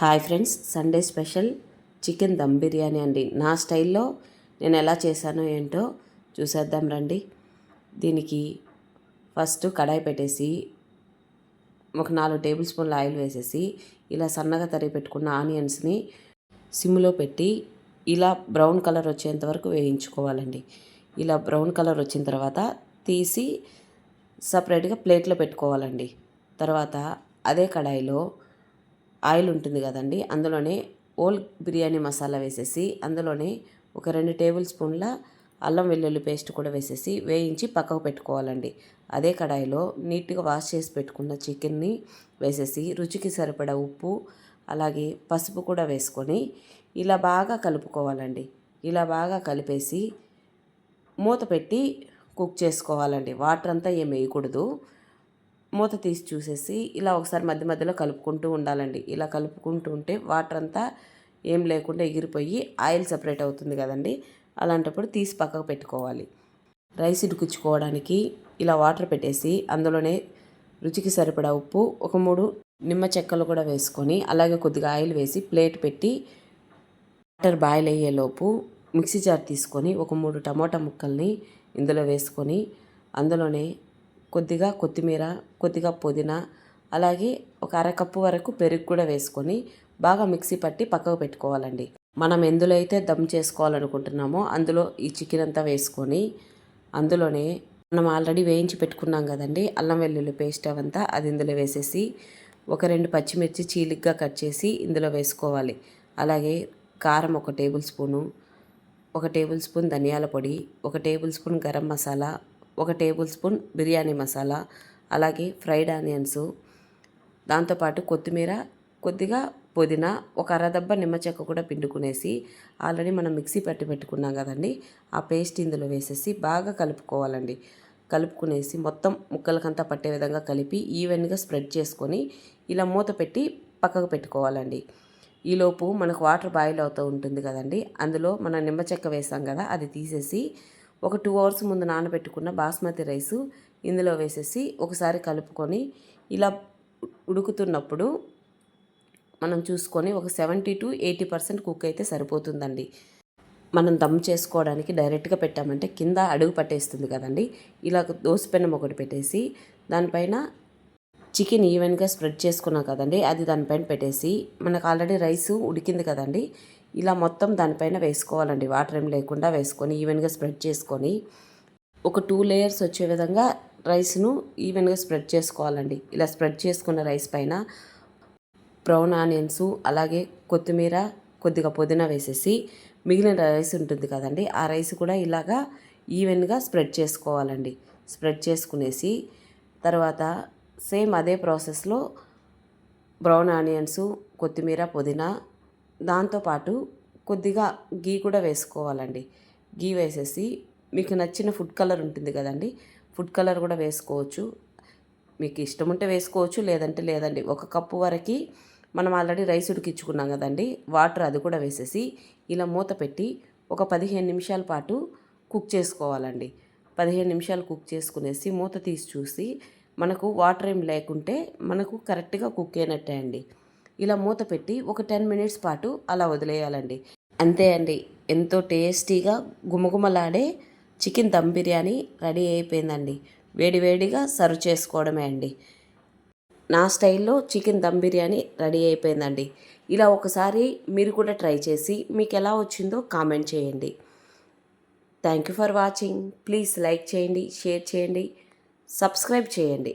Hi friends Sunday special chicken dum biryani అండి. నా స్టైల్లో నేను ఎలా చేశానో ఏంటో చూసేద్దాం రండి. దీనికి ఫస్ట్ కడాయి పెట్టేసి ఒక నాలుగు టేబుల్ స్పూన్ల ఆయిల్ వేసేసి ఇలా సన్నగా తరిగి పెట్టుకున్న ఆనియన్స్ని సిమ్లో పెట్టి ఇలా బ్రౌన్ కలర్ వచ్చేంత వరకు వేయించుకోవాలండి. ఇలా బ్రౌన్ కలర్ వచ్చిన తర్వాత తీసి సపరేట్గా ప్లేట్లో పెట్టుకోవాలండి. తర్వాత అదే కడాయిలో ఆయిల్ ఉంటుంది కదండి అందులోనే ఓల్ బిర్యానీ మసాలా వేసేసి అందులోనే ఒక రెండు టేబుల్ స్పూన్ల అల్లం వెల్లుల్లి పేస్ట్ కూడా వేసేసి వేయించి పక్కకు పెట్టుకోవాలండి. అదే కడాయిలో నీట్గా వాష్ చేసి పెట్టుకున్న చికెన్ని వేసేసి రుచికి సరిపడా ఉప్పు అలాగే పసుపు కూడా వేసుకొని ఇలా బాగా కలుపుకోవాలండి. ఇలా బాగా కలిపేసి మూత పెట్టి కుక్ చేసుకోవాలండి. వాటర్ అంతా ఏం వేయకూడదు. మూత తీసి చూసేసి ఇలా ఒకసారి మధ్య మధ్యలో కలుపుకుంటూ ఉండాలండి. ఇలా కలుపుకుంటూ ఉంటే వాటర్ అంతా ఏం లేకుండా ఎగిరిపోయి ఆయిల్ సపరేట్ అవుతుంది కదండి. అలాంటప్పుడు తీసి పక్కకు పెట్టుకోవాలి. రైస్ ఇడుకుచ్చుకోవడానికి ఇలా వాటర్ పెట్టేసి అందులోనే రుచికి సరిపడా ఉప్పు ఒక మూడు నిమ్మ చెక్కలు కూడా వేసుకొని అలాగే కొద్దిగా ఆయిల్ వేసి ప్లేట్ పెట్టి వాటర్ బాయిల్ అయ్యేలోపు మిక్సీ జార్ తీసుకొని ఒక మూడు టమోటా ముక్కల్ని ఇందులో వేసుకొని అందులోనే కొద్దిగా కొత్తిమీర కొద్దిగా పుదీనా అలాగే ఒక అరకప్పు వరకు పెరుగు కూడా వేసుకొని బాగా మిక్సీ పట్టి పక్కకు పెట్టుకోవాలండి. మనం ఎందులో అయితే దమ్ చేసుకోవాలనుకుంటున్నామో అందులో ఈ చికెన్ అంతా వేసుకొని అందులోనే మనం ఆల్రెడీ వేయించి పెట్టుకున్నాం కదండి అల్లం వెల్లుల్లి పేస్ట్ అవంతా అది ఇందులో వేసేసి ఒక రెండు పచ్చిమిర్చి చీలిగ్గా కట్ చేసి ఇందులో వేసుకోవాలి. అలాగే కారం ఒక టేబుల్ స్పూను ఒక టేబుల్ స్పూన్ ధనియాల పొడి ఒక టేబుల్ స్పూన్ గరం మసాలా ఒక టేబుల్ స్పూన్ బిర్యానీ మసాలా అలాగే ఫ్రైడ్ ఆనియన్స్ దాంతోపాటు కొత్తిమీర కొద్దిగా పుదీనా ఒక అరదబ్బ నిమ్మ చెక్క కూడా పిండుకునేసి ఆల్రెడీ మనం మిక్సీ పట్టి పెట్టుకున్నాం కదండి ఆ పేస్ట్ ఇందులో వేసేసి బాగా కలుపుకోవాలండి. కలుపుకునేసి మొత్తం ముక్కలకంతా పట్టే విధంగా కలిపి ఈవెన్గా స్ప్రెడ్ చేసుకొని ఇలా మూత పెట్టి పక్కకు పెట్టుకోవాలండి. ఈలోపు మనకు వాటర్ బాయిల్ అవుతూ ఉంటుంది కదండి అందులో మనం నిమ్మ చెక్క వేసాం కదా అది తీసేసి ఒక టూ అవర్స్ ముందు నానబెట్టుకున్న బాస్మతి రైసు ఇందులో వేసేసి ఒకసారి కలుపుకొని ఇలా ఉడుకుతున్నప్పుడు మనం చూసుకొని ఒక seventy to eighty percent cook అయితే సరిపోతుందండి. మనం దమ్ చేసుకోవడానికి డైరెక్ట్గా పెట్టామంటే కింద అడుగు పట్టేస్తుంది కదండి. ఇలా దోసపెన్నం ఒకటి పెట్టేసి దానిపైన చికెన్ ఈవెన్గా స్ప్రెడ్ చేసుకున్నాం కదండి. అది దానిపైన పెట్టేసి మనకు ఆల్రెడీ రైస్ ఉడికింది కదండి. ఇలా మొత్తం దానిపైన వేసుకోవాలండి. వాటర్ ఏం లేకుండా వేసుకొని ఈవెన్గా స్ప్రెడ్ చేసుకొని ఒక టూ లేయర్స్ వచ్చే విధంగా రైస్ను ఈవెన్గా స్ప్రెడ్ చేసుకోవాలండి. ఇలా స్ప్రెడ్ చేసుకున్న రైస్ పైన బ్రౌన్ ఆనియన్స్ అలాగే కొత్తిమీర కొద్దిగా పుదీనా వేసేసి మిగిలిన రైస్ ఉంటుంది కదండి. ఆ రైస్ కూడా ఇలాగా ఈవెన్గా స్ప్రెడ్ చేసుకోవాలండి. స్ప్రెడ్ చేసుకునేసి తర్వాత సేమ్ అదే ప్రాసెస్లో బ్రౌన్ ఆనియన్స్ కొత్తిమీర పుదీనా దాంతోపాటు కొద్దిగా గీ కూడా వేసుకోవాలండి. గీ వేసేసి మీకు నచ్చిన ఫుడ్ కలర్ ఉంటుంది కదండి ఫుడ్ కలర్ కూడా వేసుకోవచ్చు. మీకు ఇష్టం ఉంటే వేసుకోవచ్చు లేదంటే లేదండి. ఒక కప్పు వరకు మనం ఆల్రెడీ రైస్ ఉడికించుకున్నాం కదండి వాటర్ అది కూడా వేసేసి ఇలా మూత పెట్టి ఒక పదిహేను నిమిషాల పాటు కుక్ చేసుకోవాలండి. పదిహేను నిమిషాలు కుక్ చేసుకునేసి మూత తీసి చూసి మనకు వాటర్ ఏం లేకుంటే మనకు కరెక్ట్గా కుక్ అయినట్టే అండి. ఇలా మూత పెట్టి ఒక టెన్ మినిట్స్ పాటు అలా వదిలేయాలండి. అంతే అండి. ఎంతో టేస్టీగా గుమగుమలాడే చికెన్ దమ్ బిర్యానీ రెడీ అయిపోయిందండి. వేడివేడిగా సర్వ్ చేసుకోవడమే అండి. నా స్టైల్లో చికెన్ దమ్ బిర్యానీ రెడీ అయిపోయిందండి. ఇలా ఒకసారి మీరు కూడా ట్రై చేసి మీకు ఎలా వచ్చిందో కామెంట్ చేయండి. Thank you for watching please like చేయండి షేర్ చేయండి. సబ్స్క్రైబ్ చేయండి.